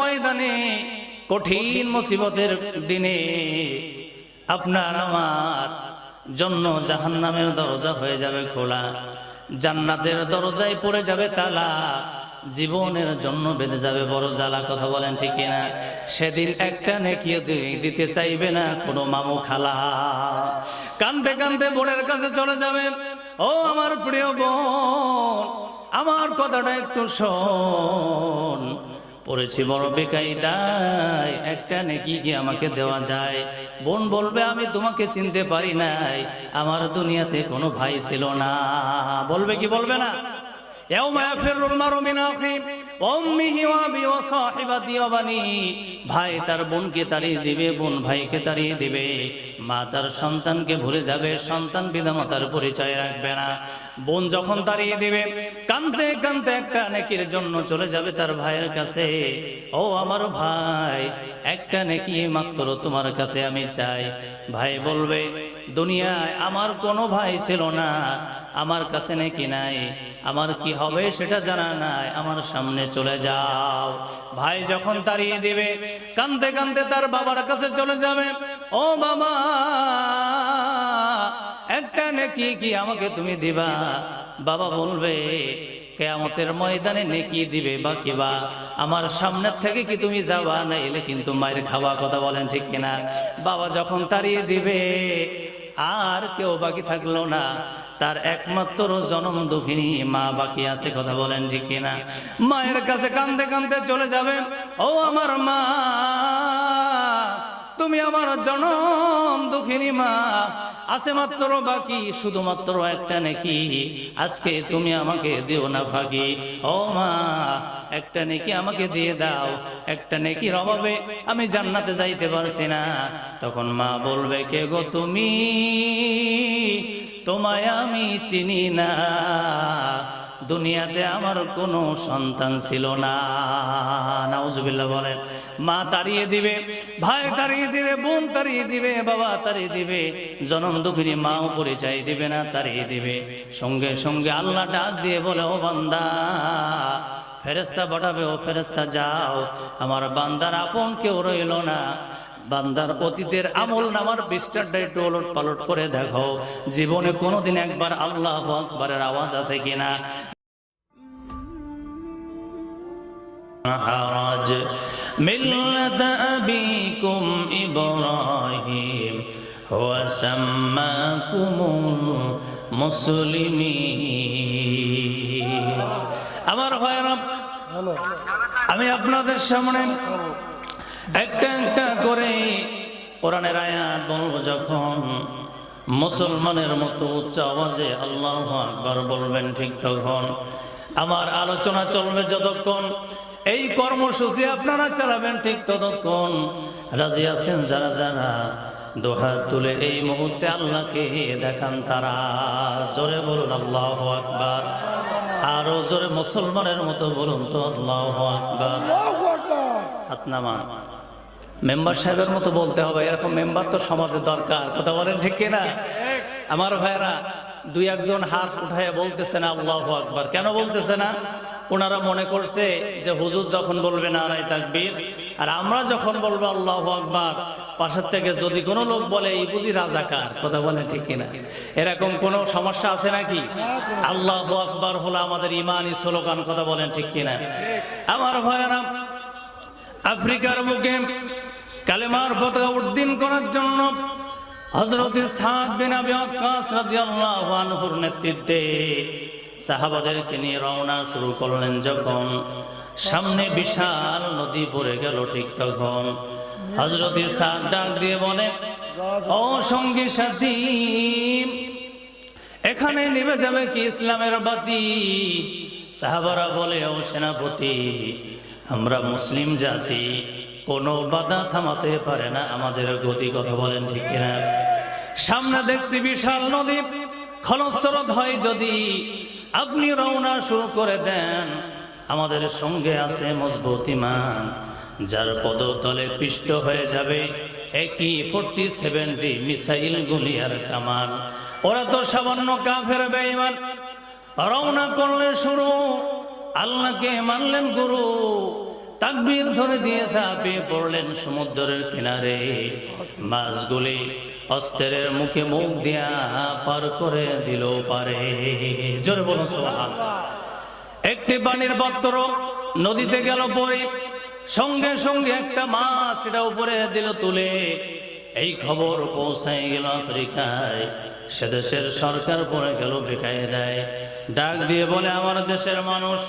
ময়দানে কঠিন মুসিবতের দিনে আপনার আমার জন্য জাহান্নামের দরজা হয়ে যাবে খোলা, জান্নাতের দরজায় পড়ে যাবে তালা, জীবনের জন্য বেঁধে যাবে বড় জ্বালা, কথা বলেন ঠিক না সেদিন একটা নেকিও দিতে চাইবে না কোনো মামু খালা। কান্দে কান্দে বোনের কাছে চলে যাবে, ও আমার প্রিয় বোন, আমার কথাটা একটু শোন। পড়েছি বড় বেকাইটাই একটা নেকি কি আমাকে দেওয়া যায়? বোন বলবে, আমি তোমাকে চিনতে পারি নাই। আমার দুনিয়াতে কোনো ভাই ছিল না। বলবে কি? বলবে না। ভাই তার বোনকে তাড়িয়ে দিবে, বোন ভাইকে তাড়িয়ে দিবে। মা তার সন্তানকে ভুলে যাবে, সন্তান পিতামাতার পরিচয় রাখবে না। বোন যখন তাড়িয়ে দিবে কানতে কানতে একটা নেকির জন্য চলে যাবে তার ভাইয়ের কাছে। ও আমার ভাই, একটা নেকি মাত্র তোমার কাছে আমি চাই। ভাই বলবে, দুনিয়ায় আমার কোনো ভাই ছিল না, আমার কাছে নাকি নাই। আমার কি হবে সেটা জানা নাই, আমার সামনে চলে যাও। ভাই যখন তাড়িয়ে দিবে, কানতে কানতে তার বাবার কাছে চলে যাবে, ও বাবা, একটা নেকি কি আমাকে তুমি দিবা? বাবা বলবে, কেয়ামতের ময়দানে নেকি দিবে বা কিবা আমার সামনের থেকে কি তুমি যাবা? না এলে কিন্তু মায়ের খাওয়া কথা বলেন ঠিক কিনা? বাবা যখন তাড়িয়ে দিবে, আর কেউ বাকি থাকল না। তার একমাত্র জনম দুঃখিনী মা বাকি আছে, কথা বলেন ঠিক কিনা? মায়ের কাছে কান্দে কান্দে চলে যাবেন ও আমার মা তুমি আমার জনম দুঃখিনী মা। আছে মাত্র বাকি, শুধুমাত্র একটা নাকি। আজকে তুমি আমাকে দিও না ভাগি। ও মা, একটা নেকি আমাকে দিয়ে দাও। একটা নেকির অভাবে আমি জান্নাতে যাইতে পারছি না। তখন মা বলবে, কে গো তুমি? তোমায় আমি চিনি না। দুনিয়াতে আমার কোনো সন্তান ছিল না। নাউজুবিল্লাহ বলেন, মা তাড়িয়ে দিবে, ভাই তাড়িয়ে দিবে, বোন তাড়িয়ে দিবে, বাবা তাড়িয়ে দিবে, জনম দুঃখিনী মাও পরিচয় দিবে না, তাড়িয়ে দিবে। সঙ্গে সঙ্গে আল্লাহ ডাক দিয়ে বলে, ও বান্দা ফেরেস্তা পাঠাবে, ও ফেরেস্তা যাও। আমার বান্দার আপন কেউ রইল না। বান্দার অতীতের আমল নামার বিস্তারটা একটু ওলট পালট করে দেখো। জীবনে কোনোদিন একবার আল্লাহ আকবারের আওয়াজ আছে কিনা? حرج ملة أبيكم إبراهيم هو سماكم المسلمين আমার ভাইরা আমি আপনাদের সামনে একটা একটা করে কোরআনের আয়াত বলবো যখন মুসলমানের মতো উচ্চ আওয়াজে আল্লাহ আকবার বলবেন ঠিক তখন আমার আলোচনা চলবে যতক্ষণ। এই কর্মসূচি আপনারা চালাবেন ঠিক ততক্ষণ। রাজি আছেন যারা যারা? দোহাত তুলে এই মুহূর্তে আল্লাহকে দেখান তারা। জোরে বলুন আল্লাহ আকবার। আরও জোরে মুসলমানের মতো বলুন তো আল্লাহ আকবার। নামান। মেম্বার সাহেবের মতো বলতে হবে এরকম মেম্বার তো সমাজে দরকার। কথা বলেন ঠিক কিনা? আমার ভাইরা দুই একজন হাত উঠায় বলতেছে না, আল্লাহ আকবার। কেন বলতেছে না? ওনারা মনে করছে যে হুজুর যখন বলবে না রায় তাকবীর, আর আমরা যখন বলব আল্লাহ আকবার, পাশের থেকে যদি কোনো লোক বলে, এই বুঝি রাজাকার, কথা বলে ঠিক কিনা? এরকম কোনো সমস্যা আছে নাকি? আল্লাহ আকবার হলো আমাদের ইমানই স্লোগান, কথা বলেন ঠিক কিনা? আমার ভয়ারাম আফ্রিকার বুকে কালেমার পতাকা উদ্দিন করার জন্য নেতৃত্বে রওনা শুরু যখন সামনে বিশাল নদী গেল ঠিক তখন। হযরত সাদ ডাক দিয়ে বলে, ও সাথী, এখানে নেমে যাবে কি ইসলামের বাতি? সাহাবারা বলে, ও সেনাপতি, আমরা মুসলিম জাতি। কোনো বাধা থামাতে পারে না। আমাদের গতি কথা বলেন ঠিক কিনা? সামনে দেখছি বিশাল নদী। খলস্রোত হয় যদি আপনি রওনা শুরু করে দেন, আমাদের সঙ্গে আছে মজবুত ইমান। যার পদতলে পিষ্ট হয়ে যাবে একই ফোরটি সেভেন্টি মিসাইল গুলি আর কামান ওরা তো সামান্য কাফের বেঈমান। রওনা করলে শুরু। আল্লাহকে মানলেন গুরু। তাকবীর ধরে দিয়ে ঝাঁপিয়ে পড়লেন সমুদ্রের কিনারে। মাছগুলি অস্ত্রের মুখে মুখ দিয়া পার করে দিল পারে। জোরে বলুন সোহান একটি পানির পাত্র নদীতে গেল পরে, সঙ্গে সঙ্গে একটা মাছ সেটা উপরে দিল তুলে। এই খবর পৌঁছায় গেল আফ্রিকায়। সে দেশের সরকার পড়ে গেল বেকায় দেয় ডাক দিয়ে বলে, আমার দেশের মানুষ,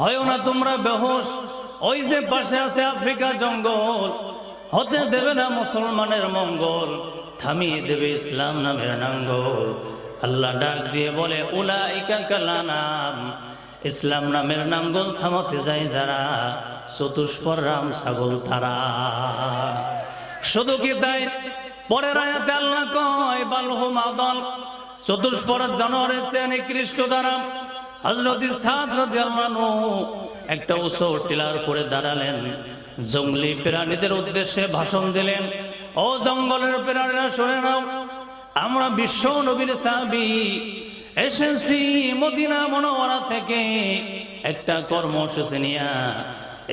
হয় না তোমরা বেহোশ। ওই যে পাশে আছে আফ্রিকা জঙ্গল, হতে দেবে না মুসলমানের মঙ্গল, থামিয়ে দেবে ইসলাম নামের নাঙ্গল আল্লাহ ডাক দিয়ে বলে উলা ইকা কালানাম ইসলাম নামের নাঙ্গল থামাতে যায় যারা চতুষ্পর রাম ছাগল তারা। শুধু কি তাই? পরের আয়াতে আল্লাহ কয়, বালহু মাদল চতুষ্পর জানোয়ারের চেয়ে নিকৃষ্ট দ্বারা হজরত একটা উঁচু টিলার করে দাঁড়ালেন। জঙ্গলি প্রাণীদের উদ্দেশ্যে ভাষণ দিলেন, ও জঙ্গলের প্রাণীরা, শুনে নাও, আমরা বিশ্ব নবীর সাহাবী, এসেছি মদিনা মনোয়ারা থেকে। একটা কর্মসূচি নিয়া,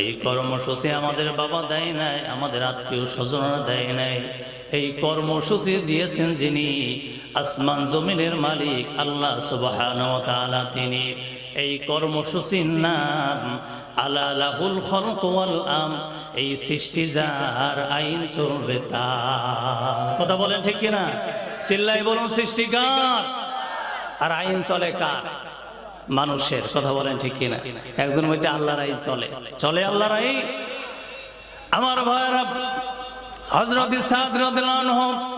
এই কর্মসূচি আমাদের বাবা দেয় নাই, আমাদের আত্মীয় স্বজনরা দেয় নাই। এই কর্মসূচি দিয়েছেন যিনি আসমান জমিনের মালিক আল্লাহ সুবহানাহু ওয়া তিনি। এই কর্মসূচির নাম আলা লাহুল খলক ওয়াল আম। এই সৃষ্টি যার আইন চলবে তার। কথা বলেন ঠিক কিনা? চিল্লাই বলুন সৃষ্টিকার। আর আইন চলে কার? মানুষের। কথা বলেন ঠিক কিনা? একজন বলতে আল্লাহর আইন চলে। চলে আল্লাহর আইন? আমার ভাইরা হজরত ইসাদ রাদিয়াল্লাহু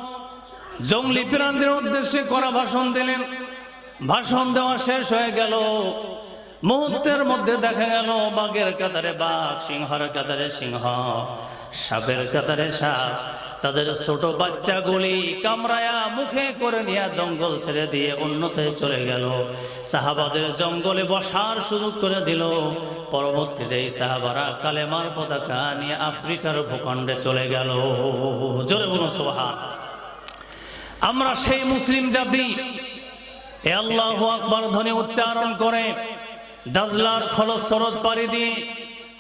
জঙ্গলি প্রাণীদের উদ্দেশ্যে করা ভাষণ দিলেন। ভাষণ দেওয়া শেষ হয়ে গেল। মুহূর্তের মধ্যে দেখা গেল, বাঘের কাতারে বাঘ, সিংহর কাতারে সিংহ, সাপের কাতারে সাপ, তাদের ছোট বাচ্চাগুলি কামরায়া মুখে করে নিয়ে জঙ্গল ছেড়ে দিয়ে অন্যতে চলে গেল। সাহাবাদের জঙ্গলে বসার সুযোগ করে দিল। পরবর্তীতে সাহাবারা কালেমার পতাকা নিয়ে আফ্রিকার ভূখণ্ডে চলে গেল। জোরে বলুন সোহা আমরা সেই মুসলিম জাতি। আল্লাহ আকবর ধ্বনি উচ্চারণ করে দাজলার খলস সরদ পাড়ি দিয়ে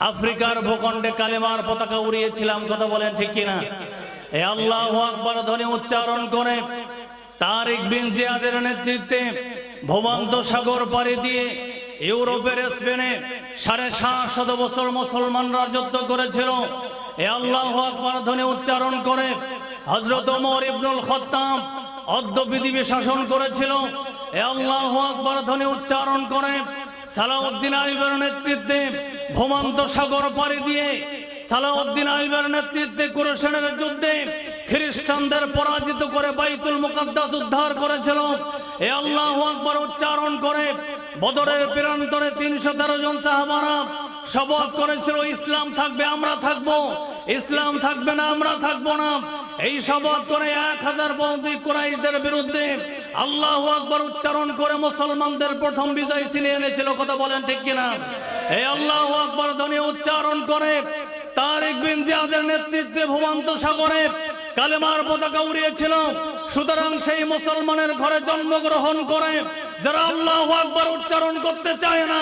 আফ্রিকার ভূখণ্ডে কালেমার পতাকা উড়িয়েছিলাম, কথা বলেন ঠিক কিনা? এ আল্লাহ আকবর ধ্বনি উচ্চারণ করে তারিক বিন জিয়াদের নেতৃত্বে ভূমন্ত সাগর পাড়ি দিয়ে ইউরোপের স্পেনে সাড়ে সাতশত বছর মুসলমান রাজত্ব করেছিল। এ আল্লাহ আকবর ধ্বনি উচ্চারণ করে হজরত ওমর ইবনুল খত্তাম অদ্য পৃথিবী শাসন করেছিল। এ আল্লাহ আকবর ধ্বনি উচ্চারণ করে। সালাউদ্দিন আইবের নেতৃত্বে ভূমন্ত সাগর পাড়ি দিয়ে সালাউদ্দিন আইবের নেতৃত্বে কুরসেনের যুদ্ধে খ্রিস্টানদের পরাজিত করে বাইতুল মুকাদ্দাস উদ্ধার করেছিল। এ আল্লাহ আকবর উচ্চারণ করে। বদরের প্রান্তরে তিনশো তেরো জন সাহাবারা শপথ করেছিল, ইসলাম থাকবে, আমরা থাকব। ইসলাম থাকবে না, আমরা থাকব না। এই শপথ করে এক হাজার বন্দী কুরাইশদের বিরুদ্ধে আল্লাহ আকবর উচ্চারণ করে মুসলমানদের প্রথম বিজয় ছিনিয়ে এনেছিল, কথা বলেন ঠিক কিনা? এই আল্লাহ আকবর ধ্বনি উচ্চারণ করে তারিক বিন জিয়াদের নেতৃত্বে ভূমান্ত সাগরে কালেমার পতাকা উড়িয়েছিল। সুতরাং সেই মুসলমানের ঘরে জন্মগ্রহণ করে যারা আল্লাহ আকবর উচ্চারণ করতে চায় না,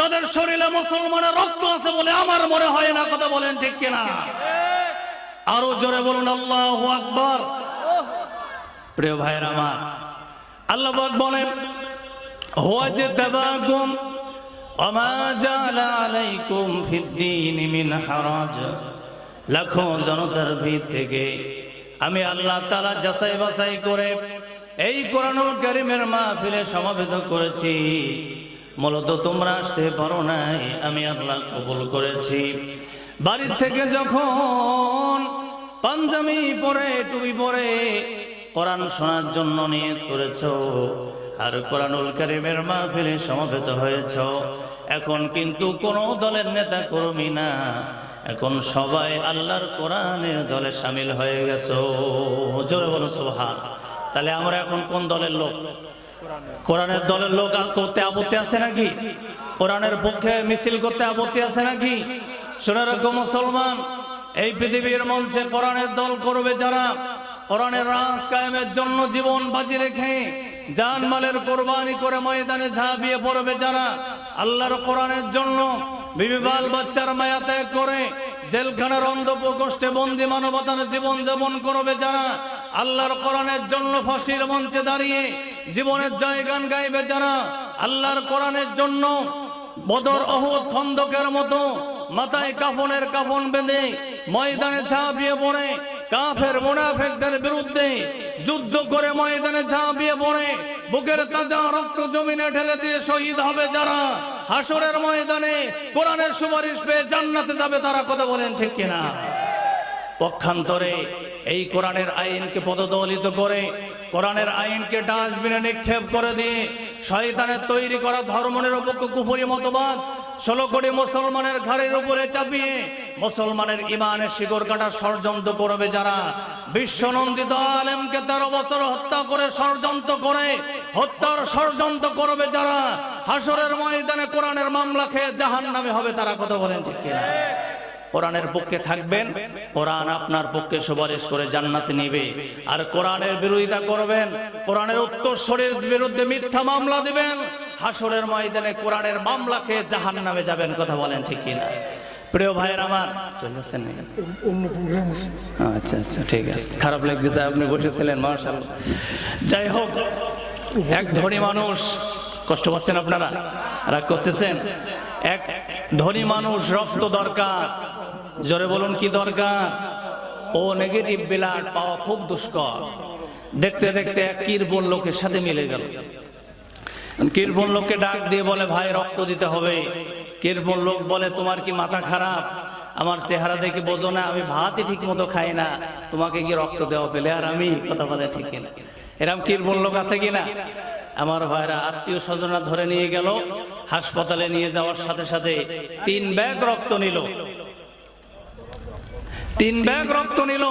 তাদের শরীরে মুসলমানের রক্ত আছে বলে আমার মনে হয় না, কথা বলেন ঠিক কিনা? আরও জোরে বলুন, আল্লাহ আকবর। প্রিয় ভাইয়ের আমার, আল্লাহ বলেন, ওয়াজতাবাকুম ওমা জালা আলাইকুম থেকে আমি আল্লাহ যাচাই বাছাই করে এই কোরআনুল সমাবেত করেছি। মূলত তোমরা আসতে পারো নাই, আমি আল্লাহ কবুল করেছি। বাড়ির থেকে যখন পাঞ্জাবি পরে, টুপি পরে কোরআন শোনার জন্য নিয়ত করেছ আর কোরআনুল কারিমের মাহফিলে সমবেত হয়েছ, এখন কিন্তু কোন দলের নেতা কর্মী না। এখন সবাই আল্লাহর কোরআনের দলে সামিল হয়ে গেছো। জোরে বলো সোহান তাহলে আমরা এখন কোন দলের লোক? কোরআনের দলের লোক করতে আপত্তি আছে নাকি? কোরআনের পক্ষে মিছিল করতে আপত্তি আছে নাকি? শুনে রাখো মুসলমান, এই পৃথিবীর মঞ্চে কোরআনের দল করবে যারা? কোরআনের রাজ কায়েমের জন্য জীবন বাজি রেখে জানমালের কোরবানি করে ময়দানে ঝাঁপিয়ে পড়বে যারা? আল্লাহর কোরআনের জন্য বিবি বাল বাচ্চার মায়া ত্যাগ করে জেলখানার অন্ধ প্রকোষ্ঠে বন্দি মানবতার জীবন যাপন করবে যারা? আল্লাহর কোরআনের জন্য ফাঁসির মঞ্চে দাঁড়িয়ে জীবনের জয়গান গাইবে যারা? আল্লাহর কোরআনের জন্য বদর, অহুদ খন্দকের মতো মাথায় কাফনের কাফন বেঁধে ময়দানে ঝাঁপিয়ে পড়ে। কাফের মুনাফেকদের বিরুদ্ধে যুদ্ধ করে ময়দানে ঝাঁপিয়ে পড়ে। বুকের তাজা রক্ত জমিনে ঢেলে দিয়ে শহীদ হবে যারা? হাসরের ময়দানে কোরআনের সুপারিশ পেয়ে জান্নাতে যাবে তারা কথা বলেন ঠিক কিনা? পক্ষান্তরে এই কোরআনের আইনকে পদদলিত করে কোরআনের আইনকে ডাস্টবিনে নিক্ষেপ করে দিয়ে শয়তানের তৈরি করা ধর্মের উপর কুফুরি মতবাদ ষোলো কোটি মুসলমানের ঘাড়ের উপরে চাপিয়ে মুসলমানের ইমানের শিকড় কাটার ষড়যন্ত্র করবে যারা। বিশ্বনন্দিত আলেমকে তেরো বছর হত্যা করে ষড়যন্ত্র করে, হত্যার ষড়যন্ত্র করবে যারা। হাসরের ময়দানে কোরআনের মামলা খেয়ে জাহান নামে হবে তারা, কথা বলেন ঠিক কোরআনের পক্ষে থাকবেন, কোরআন আপনার পক্ষে সুপারিশ করে জান্নাতে নিবে। আর কোরআনের বিরোধিতা করবেন, কোরআনের উত্তরস্বরের বিরুদ্ধে মিথ্যা মামলা দিবেন হাসরের ময়দানে কোরআনের মামলা খেয়ে জাহান নামে যাবেন কথা বলেন ঠিক কিনা? প্রিয় ভাইয়ের আমার। চলেছেন অন্য প্রোগ্রাম আছে। আচ্ছা আচ্ছা ঠিক আছে। খারাপ লাগতেছে আপনি বসেছিলেন মার্শাল যাই হোক এক ধনী মানুষ কষ্ট পাচ্ছেন আপনারা? রাগ করতেছেন? এক ধনী মানুষ রক্ত দরকার। জোরে বলুন কি দরকার? ও নেগেটিভ ব্লাড পাওয়া খুব দুষ্কর। দেখতে দেখতে এক কীর্বন লোকের সাথে মিলে গেল। কীর্বন লোককে ডাক দিয়ে বলে, ভাই, রক্ত দিতে হবে। কীর্বন লোক বলে, তোমার কি মাথা খারাপ? আমার চেহারা দেখে বোঝো না, আমি ভাতই ঠিক মতো খাই না। তোমাকে কি রক্ত দেওয়া পেলে আর আমি? কথা বলে ঠিক কিনা। এরম কীর্বন লোক আছে কিনা? আমার ভাইরা আত্মীয় স্বজনরা ধরে নিয়ে গেল, হাসপাতালে নিয়ে যাওয়ার সাথে সাথে তিন ব্যাগ রক্ত নিল। তিন ব্যাগ রক্ত নিল।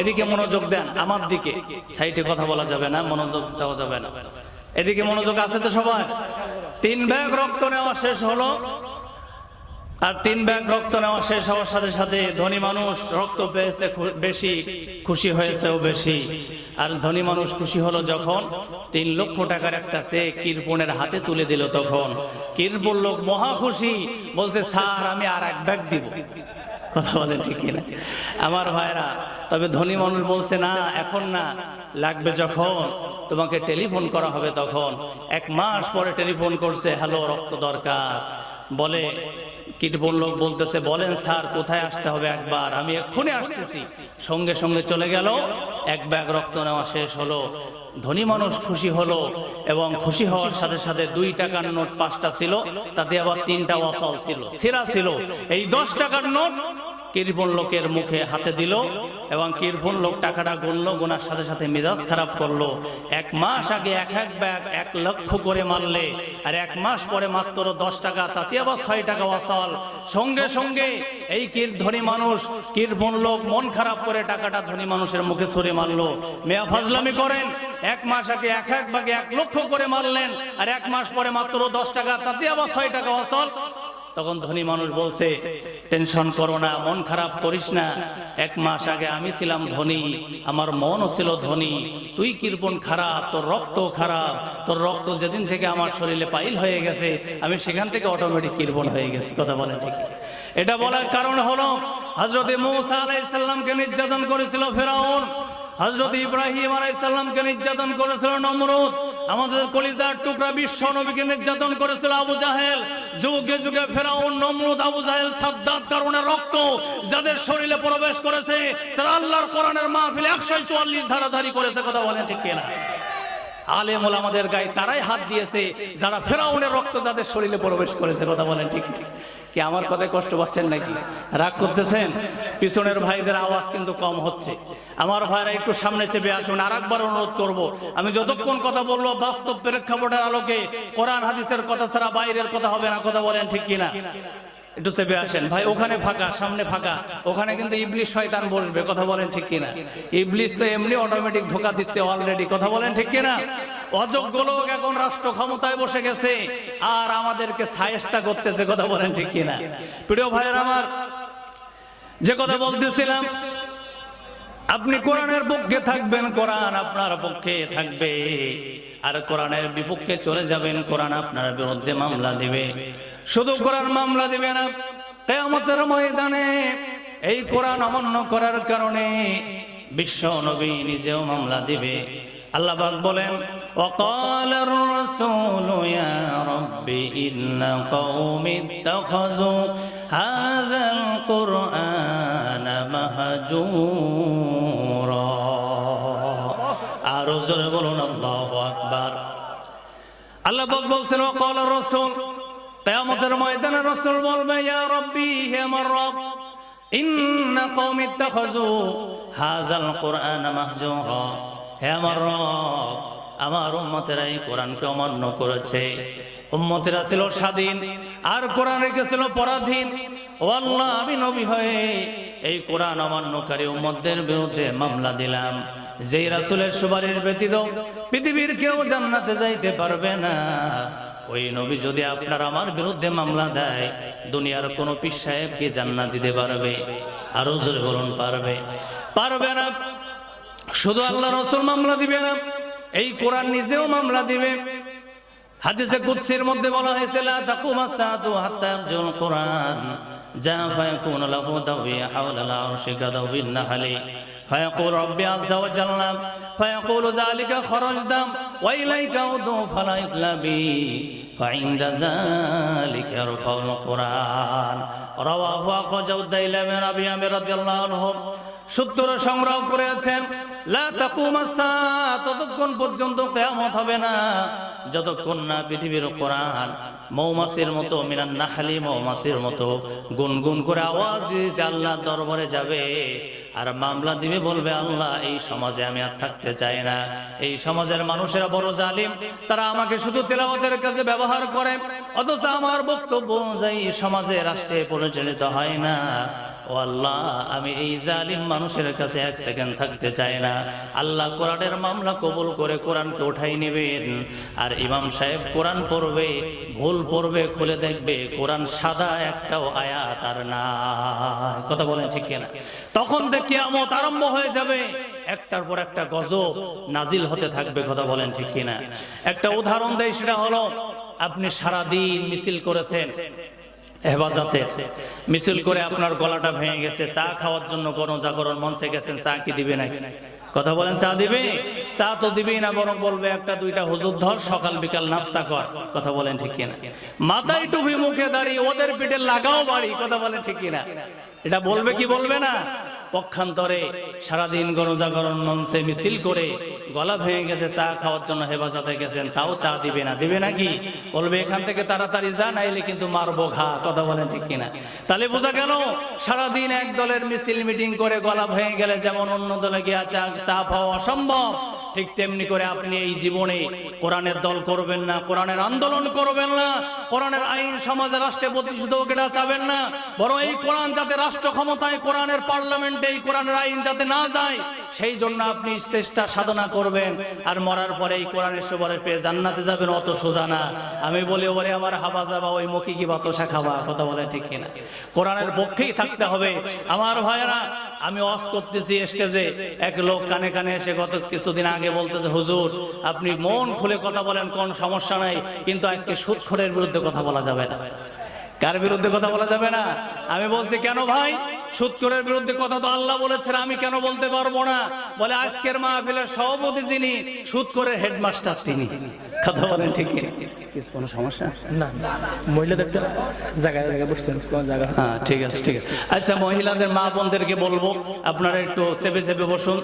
এদিকে মনোযোগ দেন, আমার দিকে। সাইটে কথা বলা যাবে না, মনোযোগ দেওয়া যাবে না। এদিকে মনোযোগ আছে তো সবাই? তিন ব্যাগ রক্ত নেওয়া শেষ হলো। আর তিন ব্যাগ রক্ত নেওয়া শেষ হওয়ার সাথে সাথে ধনী মানুষ রক্ত পেয়েছে বেশি, খুশি হয়েছেও বেশি। আর ধনী মানুষ খুশি হলো যখন তিন লক্ষ টাকার একটা সে কীর্পনের হাতে তুলে দিল তখন। কীর্পন লোক মহা খুশি, বলছে, স্যার, আমি আর এক ব্যাগ দিব। কথা বলে ঠিকই না আমার ভাইরা তবে ধনী মানুষ বলছে, না, এখন না, লাগবে যখন তোমাকে টেলিফোন করা হবে তখন। এক মাস পরে টেলিফোন করছে, হ্যালো, রক্ত দরকার। বলে কীটবন লোক বলতেছে, বলেন স্যার, কোথায় আসতে হবে একবার? আমি এক্ষুনি আসতেছি। সঙ্গে সঙ্গে চলে গেল, এক ব্যাগ রক্ত নেওয়া শেষ হলো। ধনী মানুষ খুশি হলো এবং খুশি হওয়ার সাথে সাথে দুই টাকার নোট পাঁচটা ছিল, তাতে আবার তিনটা অসল ছিল। সেরা ছিল। এই দশ টাকার নোট কীর্পন লোকের মুখে হাতে দিল এবং কীর্পন লোক টাকাটা গুনলো, গোনার সাথে সাথে মেজাজ খারাপ করল। এক মাস আগে এক এক ব্যাগ এক লক্ষ করে মারলে, আর এক মাস পরে মাত্র দশ টাকা, তাতে আবার ছয় টাকা অসল। সঙ্গে সঙ্গে এই কীর ধনী মানুষ কীর্পন লোক মন খারাপ করে টাকাটা ধনী মানুষের মুখে সরে মারলো। মেয়া ফাজলামি করেন, এক মাস আগে এক এক ভাগে এক লক্ষ করে মারলেন, আর এক মাস পরে মাত্র দশ টাকা, তাতে আবার ছয় টাকা অসল। তখন ধনী মানুষ বলছে, টেনশন করো না, মন খারাপ করিস না। এক মাস আগে আমি ছিলাম ধনী, আমার মনও ছিল ধনী। তুই কিরপন খারাপ, তোর রক্ত খারাপ, তোর রক্ত যেদিন থেকে আমার শরীরে পাইল হয়ে গেছে, আমি সেখান থেকে অটোমেটিক কিরপন হয়ে গেছি। কথা বলে ঠিক এটা বলার কারণ হলো হজরত মৌসা আলাইসাল্লামকে নির্যাতন করেছিল ফেরাউন হজরত ইব্রাহিম আলাইসাল্লামকে নির্যাতন করেছিল নমরুদ। আমাদের কলিজার টুকরা বিশ্ব নবীকে নির্যাতন করেছিল আবু জাহেল যুগে যুগে ফেরাউন, নমরুদ, আবু জাহেল, সাদ্দাত কারণে রক্ত যাদের শরীরে প্রবেশ করেছে, তারা আল্লাহর কোরআনের মাহফিল একশো চুয়াল্লিশ ধারাধারি করেছে, কথা বলেন ঠিক কিনা আলেম আমাদের গায়ে তারাই হাত দিয়েছে, যারা ফেরাউনের রক্ত যাদের শরীরে প্রবেশ করেছে, কথা বলেন ঠিক ঠিক। কি আমার কথায় কষ্ট পাচ্ছেন নাকি? রাগ করতেছেন? পিছনের ভাইদের আওয়াজ কিন্তু কম হচ্ছে। আমার ভাইরা একটু সামনে চেপে আসুন আর একবার অনুরোধ করব। আমি যতক্ষণ কথা বলব, বাস্তব প্রেক্ষাপটের আলোকে কোরআন, হাদিসের কথা ছাড়া বাইরের কথা হবে না, কথা বলেন ঠিক কিনা? একটু চেপে আসেন। ভাই, ওখানে ফাঁকা, সামনে ফাঁকা। ওখানে কিন্তু ইবলিশ শয়তান বসবে, কথা বলেন ঠিক কিনা? ইবলিশ তো এমনি অটোমেটিক ধোকা দিচ্ছে অলরেডি কথা বলেন ঠিক কিনা? অযোগ্য লোক এখন রাষ্ট্র ক্ষমতায় বসে গেছে, আর আমাদেরকে সায়স্তা করতেছে, কথা বলেন ঠিক কিনা? প্রিয় ভাইয়ের আমার যে কথা বলতেছিলাম আপনি কোরআনের পক্ষে থাকবেন কোরআন আপনার পক্ষে থাকবে আর কোরআনের বিপক্ষে চলে যাবেন কোরআন আপনার বিরুদ্ধে মামলা দিবে শুধু কোরআন মামলা দিবে না কেয়ামতের ময়দানে এই কোরআন অমান্য করার কারণে বিশ্ব নবী নিজেও মামলা দিবে আল্লাহ পাক বলেন وقال الرسول يا رب إن قومي اتخذوا هذا القرآن مهجورا আরো জোরে বলুন আল্লাহু আকবার আল্লাহ পাক বলছেন وقال الرسول কিয়ামতের ময়দানে রাসূল বলবে ইয়া রব্বি হে আমার রব ইন্ন কওমি ইত্তাখাযু হাযাল কুরআন মাহজুরা হে আমার রব আমার উম্মতেরা এই কোরআনকে অমান্য করেছে। উম্মতেরা ছিল স্বাধীন, আর কোরআন রেখেছিল পরাধীন। ও আল্লাহ আমি নবী হয়ে এই কোরআন অমান্যকারী উম্মতদের বিরুদ্ধে মামলা দিলাম। যেই রাসুলের সুপারিশ ব্যতীত পৃথিবীর কেউ জান্নাতে যাইতে পারবে না। ওই নবী যদি আপনার আমার বিরুদ্ধে মামলা দেয়, দুনিয়ার কোনো পীর সাহেব কি জান্নাত দিতে পারবে? আরও জোরে বলুন, পারবে? পারবে না। শুধু আল্লাহ রসুল মামলা দিবে না। এই কোরআন নিজেও মামলা দিবে হাদিসে কুদসির মধ্যে বলা হয়েছে লা তাকুমা সাআতু হাত্তা ইয়ারজুল কোরআন যা ফায়াকুন লাহু দাওয়িয়া হাওলা আল আরশি কাদাউবিন নাহলি فيقول ربي عز وجل فيقول ذلك خرجت وإليك أودو فلا يطلع بي فعند ذلك يرفع القرآن رواه أخرجه الديلمي عن أبي عامر رضي الله عنه সূত্র সংগ্রহ লা তাকুমাসা ততক্ষণ পর্যন্ত কেয়ামত হবে না। যতক্ষণ না পৃথিবীর কোরআন মৌমাছির মতো, মিনান নাহালি মৌমাছির মতো গুনগুন করে আওয়াজ দিতে আল্লাহ দরবারে যাবে, আর মামলা দিবে, বলবে, আল্লাহ, এই সমাজে আমি আর থাকতে চাই না। এই সমাজের মানুষেরা বড় জালিম, তারা আমাকে শুধু তেলাওয়াতের কাছে ব্যবহার করে, অথচ আমার বক্তব্য অনুযায়ী সমাজে রাষ্ট্রে পরিচালিত হয় না। ও আল্লাহ, আমি এই জালিম মানুষের কাছে এক সেকেন্ড থাকতে চাই না। আল্লাহ কোরআনের মামলা কবুল করে কোরআনকে উঠাই নেবেন। আর ইমাম সাহেব কোরআন পড়বে, ভুল পড়বে, খুলে দেখবে, কোরআন সাদা একটাও আয়াত আর না কথা বলেন ঠিক না তখন থেকে কিয়ামত আরম্ভ হয়ে যাবে। একটার পর একটা গজব নাজিল হতে থাকবে, কথা বলেন ঠিক কিনা? একটা উদাহরণ দেয় সেটা হলো, আপনি সারাদিন মিছিল করেছেন হেফাজতে। মিছিল করে আপনার গলাটা ভেঙে গেছে, চা খাওয়ার জন্য কোনো জাগরণ মঞ্চে গেছেন, চা কি দিবে নাই? কথা বলেন, চা দিবে? চা তো দিবেই না, বরং বলবে একটা দুইটা, হুজুর, ধর, সকাল বিকাল নাস্তা কর। কথা বলেন ঠিক কিনা? মাথায় টুপি মুখে দাঁড়িয়ে ওদের পিঠে লাগাও বাড়ি, কথা বলেন ঠিক কিনা? এটা বলবে কি বলবে না? পক্ষান্তরে সারাদিন গণজাগরণ মঞ্চে মিছিল করে গলা ভেঙে গেছে, চা খাওয়ার জন্য হেফাজতে গেছেন, তাও চা দিবে না। দিবে নাকি বলবে, এখান থেকে তাড়াতাড়ি যা, নাইলে কিন্তু মারবো ঘা। কথা বলেন ঠিক কিনা? তাহলে বোঝা গেল, সারাদিন এক দলের মিছিল মিটিং করে গলা ভেঙে গেলে যেমন অন্য দলে গিয়া চা চা পাওয়া অসম্ভব। ঠিক তেমনি করে আপনি এই জীবনে কোরআনের দল করবেন না, কোরআনের আন্দোলন করবেন না, কোরআনের আইন সমাজে রাষ্ট্রে প্রতিষ্ঠিত চাবেন না। বরং এই কোরআন যাতে রাষ্ট্র ক্ষমতায়, কোরআনের পার্লামেন্টে এই কোরআনের আইন যাতে না যায়, সেই জন্য আপনি চেষ্টা সাধনা করবেন। আর মরার পরে এই কোরআনের সবরে পেয়ে জান্নাতে যাবেন, অত সোজা না। আমি বলি, ওরে আমার হাবা যাবা, ওই মুখী কি বাতসা খাবা? কথা বলে ঠিক কিনা। কোরআনের পক্ষেই থাকতে হবে। আমার ভাইয়েরা, আমি অস করতেছি স্টেজে এক লোক কানে কানে এসে গত কিছুদিন আগে বলতেছে, হুজুর, আপনি মন খুলে কথা বলেন, কোন সমস্যা নাই, কিন্তু আজকে সুৎখরের বিরুদ্ধে কথা বলা যাবে না। কার বিরুদ্ধে কথা বলা যাবে না? আমি বলছি, কেন ভাই? সুৎখরের বিরুদ্ধে কথা তো আল্লাহ বলেছেন আমি কেন বলতে পারব না? বলে আজকের মাহফিলের সভাপতি যিনি সুৎখরের হেডমাস্টার তিনি। কথা বলেন ঠিক কোনো? সমস্যা? না মহিলাদের জায়গায় জায়গায় বসতে জায়গা হ্যাঁ ঠিক আছে ঠিক আছে। আচ্ছা মহিলাদের মা বোনদেরকে বলব আপনারা একটু চেপে চেপে বসুন।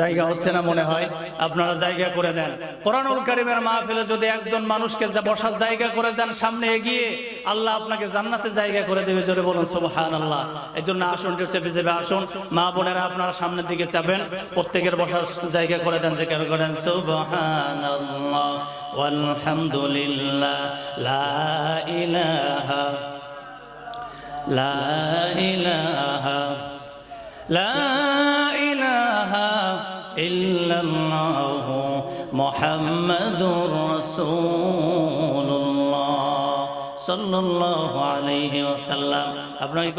জায়গা হচ্ছে না মনে হয় আপনারা জায়গা করে দেন। কোরআনুল কারিমের মাহফিলে যদি একজন মানুষকে বসার জায়গা করে দেন সামনে এগিয়ে আল্লাহ আপনাকে জান্নাতে জায়গা করে দেবে জোরে বলুন সুবহান আল্লাহ এই জন্য জন্য আসন চেপে আসুন। মা বোনেরা আপনারা সামনের দিকে চাপেন। প্রত্যেকের বসার জায়গা করে দেন যে কেন করেন। সুবহানাল্লাহ আলহামদুলিল্লাহ লা ইলাহা লা ইলাহা, লা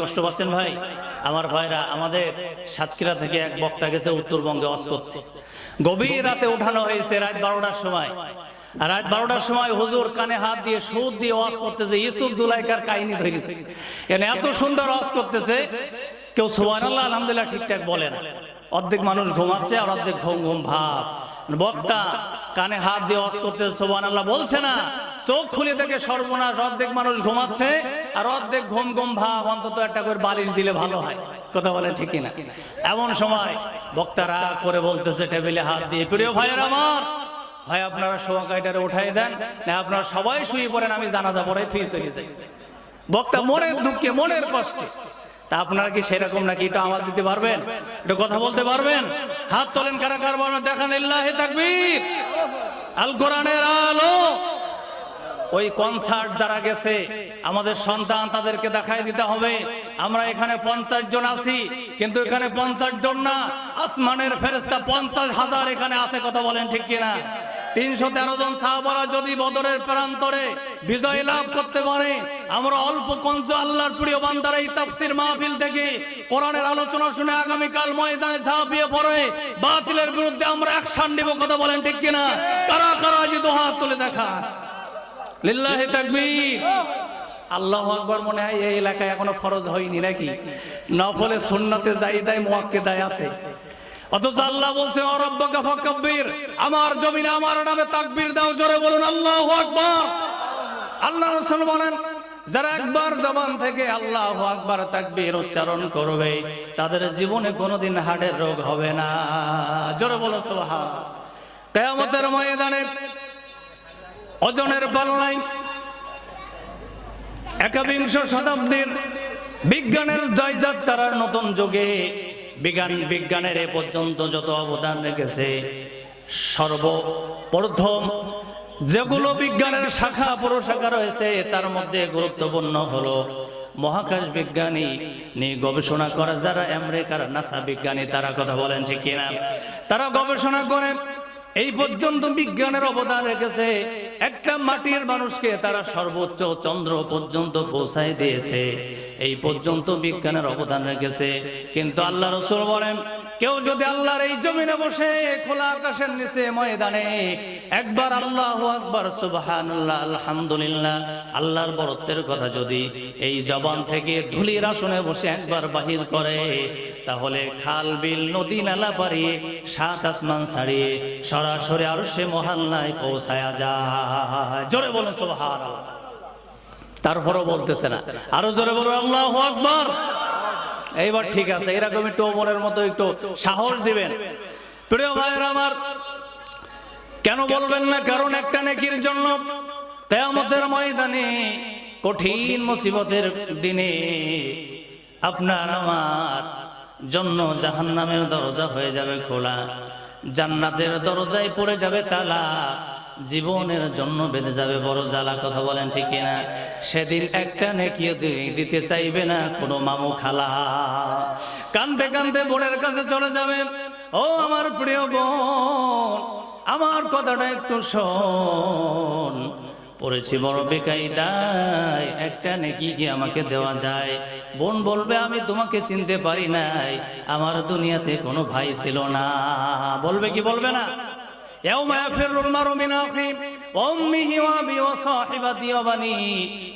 কষ্ট পাচ্ছেন ভাই? আমার ভাইরা, আমাদের সাতক্ষীরা থেকে এক বক্তা গেছে উত্তরবঙ্গে গভীর রাতে হয়েছে বারোটার সময়। বারোটার সময় হুজুর কানে হাত দিয়ে সুদ দিয়ে ওয়াজ করতেছে, ইউসুফ জুলাইকার কাহিনী ধরেছে। এখানে এত সুন্দর ওয়াজ করতেছে? কেউ সুবান আল্লাহ আলহামদুলিল্লাহ ঠিকঠাক বলে না। অর্ধেক মানুষ ঘুমাচ্ছে আর অর্ধেক ঘুম ঘুম ভাব। বক্তা কানে হাত দিয়ে ওয়াজ করতেছে সুবান আল্লাহ বলছে না। চোখ খুলে থেকে সর্বনাশ, অর্ধেক মানুষ ঘুমাচ্ছে আর অর্ধেক ঘুম ঘুম ভাব, অন্তত একটা করে বালিশ দিলে ভালো হয়। কথা বলে ঠিকই না এমন সময় বক্তারা করে বলতেছে, টেবিলে হাত দিয়ে, প্রিয় ভাইয়ের আমার ভাই আপনারা শোয়াকাইটারে উঠাই দেন, না আপনারা সবাই শুয়ে পড়েন, আমি জানাজা পড়ে থুয়ে চলে যাই। বক্তা মনের দুঃখে, মনের কষ্টে, তা আপনারা কি সেরকম নাকি এটা আওয়াজ দিতে পারবেন? একটু কথা বলতে পারবেন? হাত তোলেন কারা কার দেখান ইল্লাহি তাকবীর, আল কোরআনের আলো ওই কনসার্ট যারা গেছে, আমাদের সন্তান তাদেরকে দেখাই দিতে হবে। আমরা এখানে পঞ্চাশ জন আছি, কিন্তু এখানে পঞ্চাশ জন না। আসমানের ফেরেস্তা পঞ্চাশ হাজার এখানে আছে, কথা বলেন ঠিক কিনা? তিনশো তেরো জন সাহাবারা যদি বদরের প্রান্তরে বিজয় লাভ করতে পারে, আমরা অল্প কঞ্চ আল্লাহর প্রিয় বান্দার এই তাফসির মাহফিল থেকে কোরআনের আলোচনা শুনে আগামীকাল ময়দানে ঝাঁপিয়ে পড়ে, বাতিলের বিরুদ্ধে আমরা অ্যাকশন নিব, কথা বলেন ঠিক কিনা? কারা কারা যে দোহাত তুলে দেখা লিল্লাহি তাকবীর। আল্লাহু আকবার মনে হয় এই এলাকায় এখনও ফরজ হয়নি নাকি? নফলে সুন্নাতে যাই দেয় মুয়াক্কিদায় আছে। অথচ আল্লাহ বলছে অরব্বকা ফাকাব্বির, আমার জমিনে আমার নামে তাকবীর দাও, জোরে বলুন, আল্লাহু আকবার। আল্লাহ রাসূল বলেন, যারা একবার জবান থেকে আল্লাহু আকবার তাকবীর উচ্চারণ করবে, তাদের জীবনে কোনোদিন হার্টের রোগ হবে না। জোরে বলো সুবহান কিয়ামতের ময়দানে ওজনের পাল্লায় একাবিংশ শতাব্দীর বিজ্ঞানের জয়যাত্রার নতুন যুগে বিজ্ঞান বিজ্ঞানের এ পর্যন্ত যত অবদান রেখেছে, সর্বপ্রথম যেগুলো বিজ্ঞানের শাখা প্রশাখা রয়েছে, তার মধ্যে গুরুত্বপূর্ণ হলো মহাকাশ বিজ্ঞানী নিয়ে গবেষণা করা যারা আমেরিকার নাসা বিজ্ঞানী, তারা কথা বলেন ঠিক কিনা? তারা গবেষণা করে এই পর্যন্ত বিজ্ঞানের অবদান রেখেছে একটা মাটির মানুষকে তারা সর্বোচ্চ চন্দ্র পর্যন্ত পৌঁছায় দিয়েছে। এই পর্যন্ত বিজ্ঞানের অবদান রেখেছে। কিন্তু আল্লাহ রসুল বলেন কেউ যদি আল্লাহর এই জমিনে বসে খোলা আকাশের নিচে ময়দানে একবার আল্লাহ সুবহানাল্লাহ, আলহামদুলিল্লাহ, আল্লাহর বরত্বের কথা যদি এই জবান থেকে ধুলির আসনে বসে একবার বাহির করে, তাহলে খাল, বিল, নদী, নালা পারিয়ে সাত আসমান ছাড়িয়ে সরাসরি আর সে মহাল্লায় পৌঁছায়া যায়। জোরে বলে সুবহান তারপরও বলতেছে না। আরও জোরে বলো আল্লাহ আকবার। এইবার ঠিক আছে এরকম একটু ওমরের মতো একটু সাহস দিবেন। প্রিয় ভাইয়ের আমার, কেন বলবেন না, কারণ একটা নেকির জন্য কেয়ামতের ময়দানে কঠিন মুসিবতের দিনে আপনার আমার জন্য জাহান্নামের দরজা হয়ে যাবে খোলা, জান্নাতের দরজায় পড়ে যাবে তালা। জীবনের জন্য বেঁধে যাবে, বড় জ্বালা কথা বলেন ঠিক না সেদিন একটা নেকিও দিতে চাইবে না কোনো মামু খালা। কান্দে কান্দে বোনের কাছে চলে যাবে, ও আমার প্রিয় বোন, আমার কথাটা একটু শোন। পড়েছি বড় বেকাইদায় একটা নেকি কি আমাকে দেওয়া যায়? বোন বলবে, আমি তোমাকে চিনতে পারি নাই, আমার দুনিয়াতে কোনো ভাই ছিল না। বলবে কি বলবে না?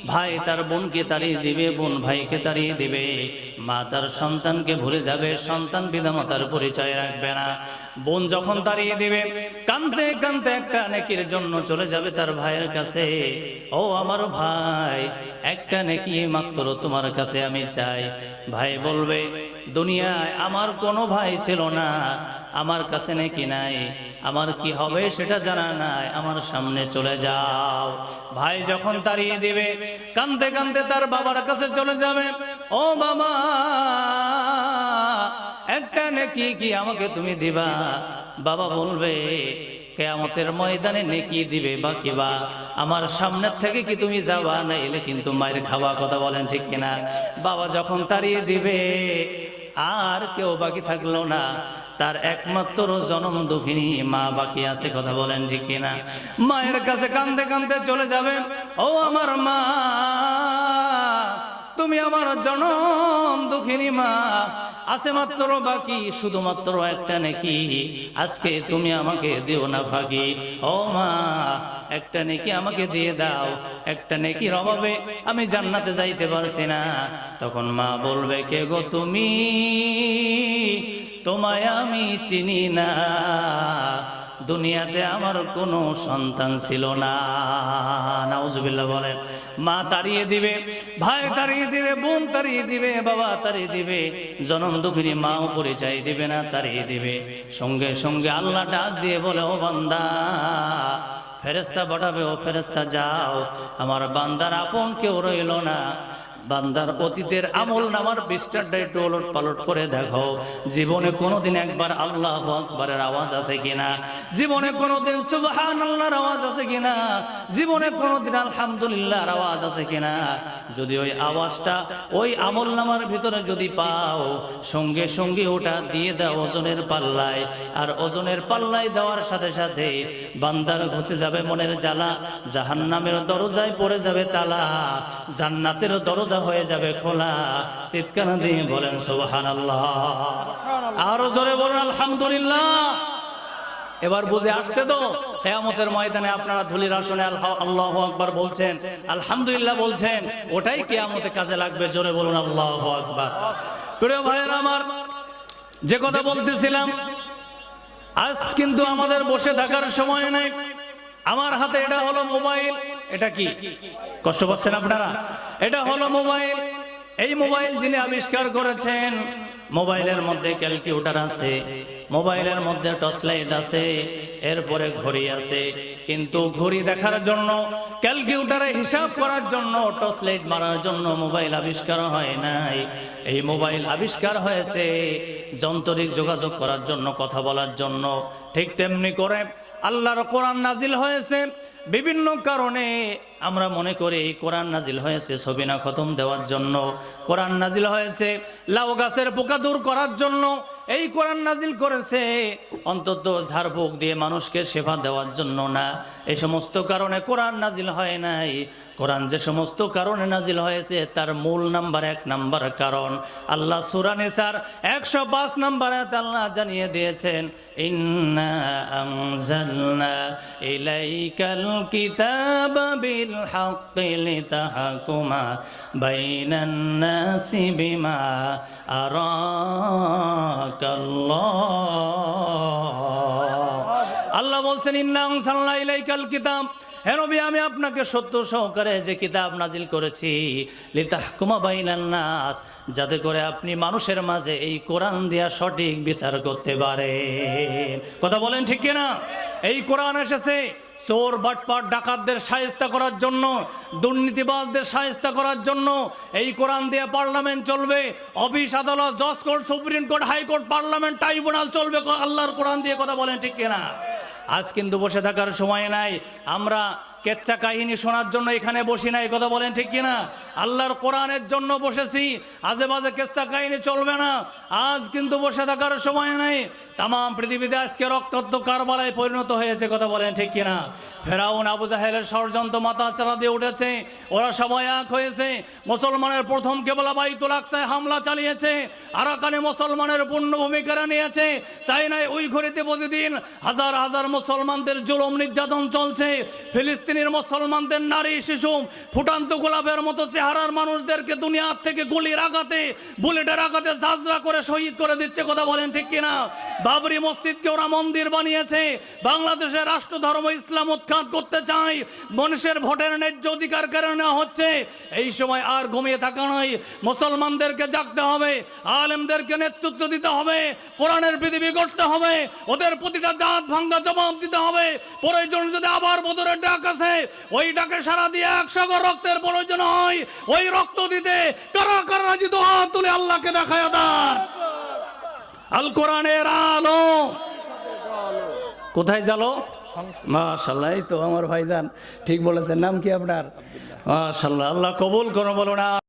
ভাই তার বোনকে তাড়িয়ে দিবে, বোন ভাইকে তাড়িয়ে দিবে। মা তার সন্তানকে ভুলে যাবে, সন্তান পিতামাতার পরিচয় রাখবে না। বোন যখন তাড়িয়ে দিবে কানতে কানতে একটা নেকির জন্য চলে যাবে তার ভাইয়ের কাছে। ও আমার ভাই, একটা নেকি মাত্র তোমার কাছে আমি চাই। ভাই বলবে, দুনিয়ায় আমার কোনো ভাই ছিল না, আমার কাছে নাকি নাই। আমার কি হবে সেটা জানা নাই, আমার সামনে চলে যাও। ভাই যখন তাড়িয়ে দিবে, কানতে কানতে তার বাবার কাছে চলে যাবে, ও বাবা, একটা নেকি কি আমাকে তুমি দিবা? বাবা বলবে, কেয়ামতের ময়দানে নেকি দিবে বা কিবা আমার সামনের থেকে কি তুমি যাবা? না এলে কিন্তু মায়ের খাওয়া কথা বলেন ঠিক কিনা? বাবা যখন তাড়িয়ে দিবে, আর কেউ বাকি থাকল না। তার একমাত্র জনম দুঃখিনী মা বাকি আছে, কথা বলেন ঠিক কিনা? মায়ের কাছে কান্দে কান্দে চলে যাবে, ও আমার মা, তুমি আমার জনম দুঃখিনী মা, আছে মাত্র বাকি, শুধুমাত্র একটা নাকি, আজকে তুমি আমাকে দিও না ভাগি ও মা, একটা নেকি আমাকে দিয়ে দাও, একটা নেকির অভাবে আমি জান্নাতে যাইতে পারছি না। তখন মা বলবে, কে গো তুমি? তোমায় আমি চিনি না। দুনিয়াতে আমার কোনো সন্তান ছিল না। নাউজুবিল্লাহ মা তাড়িয়ে দিবে, ভাই তাড়িয়ে দিবে, বোন তাড়িয়ে দিবে, বাবা তাড়িয়ে দিবে, জনম দুঃখিনী মাও পরিচয় দিবে না, তাড়িয়ে দিবে। সঙ্গে সঙ্গে আল্লাহ ডাক দিয়ে বলে, ও বান্দা ফেরেস্তা পাঠাবে, ও ফেরেস্তা যাও। আমার বান্দার আপন কেউ রইল না। বান্দার অতীতের আমল নামার বিস্তারটা একটু ওলট পালট করে দেখো। জীবনে কোনোদিন একবার আল্লাহ আকবারের আওয়াজ আছে কিনা? জীবনে কোনোদিন সুবহান আল্লাহর আওয়াজ আছে কিনা? জীবনে কোনোদিন আলহামদুলিল্লাহর আওয়াজ আছে কিনা? যদি ওই আওয়াজটা ওই আমল নামার ভিতরে যদি পাও, সঙ্গে সঙ্গে ওটা দিয়ে দাও ওজনের পাল্লায়। আর ওজনের পাল্লায় দেওয়ার সাথে সাথে বান্দার ঘুষে যাবে মনের জ্বালা, জাহান্নামের দরজায় পড়ে যাবে তালা, জান্নাতের দরজা হয়ে যাবে খোলা। চিৎকার দিয়ে বলেন সুবহান আল্লাহ আরও জোরে বলুন, আলহামদুলিল্লাহ। এবার বুঝে আসছে তো, কেয়ামতের ময়দানে আপনারা ধুলির আসনে আল্লাহু আকবার বলছেন। আলহামদুলিল্লাহ বলছেন, ওটাই কেয়ামতে কাজে লাগবে, জোরে বলুন, আল্লাহ আকবার। প্রিয় ভাইয়ের আমার, যে কথা বলতেছিলাম, আজ কিন্তু আমাদের বসে থাকার সময় নেই। আমার হাতে এটা হলো মোবাইল। এটা কি? কষ্ট পাচ্ছেন আপনারা? এটা হলো মোবাইল। এই মোবাইল যিনি আবিষ্কার করেছেন মোবাইলের মধ্যে ক্যালকুলেটর আছে, মোবাইলের মধ্যে টর্চ লাইট আছে, এরপরে ঘড়ি আছে। কিন্তু ঘড়ি দেখার জন্য ক্যালকুলেটরে হিসাব করার জন্য টর্চ লাইট মারার জন্য মোবাইল আবিষ্কার হয় নাই। এই মোবাইল আবিষ্কার হয়েছে যন্ত্রিক যোগাযোগ করার জন্য, কথা বলার জন্য। ঠিক তেমনি করে আল্লাহর কোরআন নাজিল হয়েছে বিভিন্ন কারণে আমরা মনে করি কোরআন নাজিল হয়েছে সবিনা খতম দেওয়ার জন্য। কোরআন নাজিল হয়েছে লাউ গাছের পোকা দূর করার জন্য। এই কোরআন নাজিল করেছে। অন্তত ঝাড়ফুঁক দিয়ে মানুষকে সেবা দেওয়ার জন্য না। এই সমস্ত কারণে কোরআন নাজিল হয় নাই। কোরআন যে সমস্ত কারণে নাজিল হয়েছে, তার মূল নাম্বার এক নাম্বার কারণ। আল্লাহ সুরানে স্যার একশো পাঁচ নাম্বার আল্লাহ জানিয়ে দিয়েছেন ইলাইকাল কিতাবা বিল আল্লাহ বলছেন, ইন্না আনজালনা ইলাইকাল কিতাব। হে নবী, আমি আপনাকে সত্য সহকারে যে কিতাব নাজিল করেছি, লিতাহকুমা বাইনান নাস, যাতে করে আপনি মানুষের মাঝে এই কোরআন দিয়া সঠিক বিচার করতে পারেন। কথা বলেন ঠিক কিনা? এই কোরআন এসেছে চোর, বাটপাট, ডাকাতদের সাহেস্তা করার জন্য, দুর্নীতিবাজদের সাহেস্তা করার জন্য এই কোরআন দিয়ে পার্লামেন্ট চলবে। অফিস, আদালত, জজ court, supreme court high court parliament, tribunal চলবে। আল্লাহর কোরআন দিয়ে কথা বলেন ঠিক কিনা? আজ কিন্তু বসে থাকার সময় নাই। আমরা কেচ্চা কাহিনী শোনার জন্য এখানে বসি না এই কথা বলেন ঠিক কিনা? আল্লাহর কোরআনের জন্য বসেছি আজে বাজে কেচ্চা কাহিনী চলবে না। আজ কিন্তু বসে থাকার সময় নাই। তাম পৃথিবীতে আজকে রক্তাক্ত কারবালায় পরিণত হয়েছে, কথা বলেন ঠিক কিনা? ফেরাউন, আবু জাহেলের ষড়যন্ত্র মাথা চারা দিয়ে উঠেছে, ওরা সবাই এক হয়েছে। মুসলমানের প্রথম কেবলা বাইতুল আকসায় হামলা চালিয়েছে, আরাকানে মুসলমানের পূর্ণ ভূমিকা নিয়েছে চাইনায় ওই ঘড়িতে প্রতিদিন হাজার হাজার মুসলমানদের জুলুম নির্যাতন চলছে। ফিলিস্তিনের মুসলমানদের নারী, শিশু, ফুটান্ত গোলাপের মতো চেহারার মানুষদেরকে দুনিয়ার থেকে গুলির আঘাতে, বুলেটের আঘাতে জাজরা করে শহীদ করে দিচ্ছে, কথা বলেন ঠিক কিনা? বাবরি মসজিদকে ওরা মন্দির বানিয়েছে। বাংলাদেশের রাষ্ট্র ধর্ম ইসলাম উৎখাত করতে চায়। মানুষের ভোটের ন্যায্য অধিকার কেড়ে নেওয়া হচ্ছে। এই সময় আর ঘুমিয়ে থাকা নয়। মুসলমানদেরকে জাগতে হবে। আলেমদেরকে নেতৃত্ব দিতে হবে। কোরআনের পৃথিবী গড়তে হবে। ওদের প্রতিটা দাঁত ভাঙ্গা জবাব দিতে হবে। প্রয়োজন যদি আবার বদরের ডাক আছে ওই ডাকে সারা দিয়ে একশো রক্তের প্রয়োজন হয়। ওই রক্ত দিতে কারা কারা হাত তুলে আল্লাহকে দেখায় দান আল কোরআনের আলো। কোথায় জালো? মাশাল্লাহ তো আমার ভাইজান ঠিক বলেছেন। নাম কি আপনার? মাশাল্লাহ আল্লাহ কবুল করো, বলো না।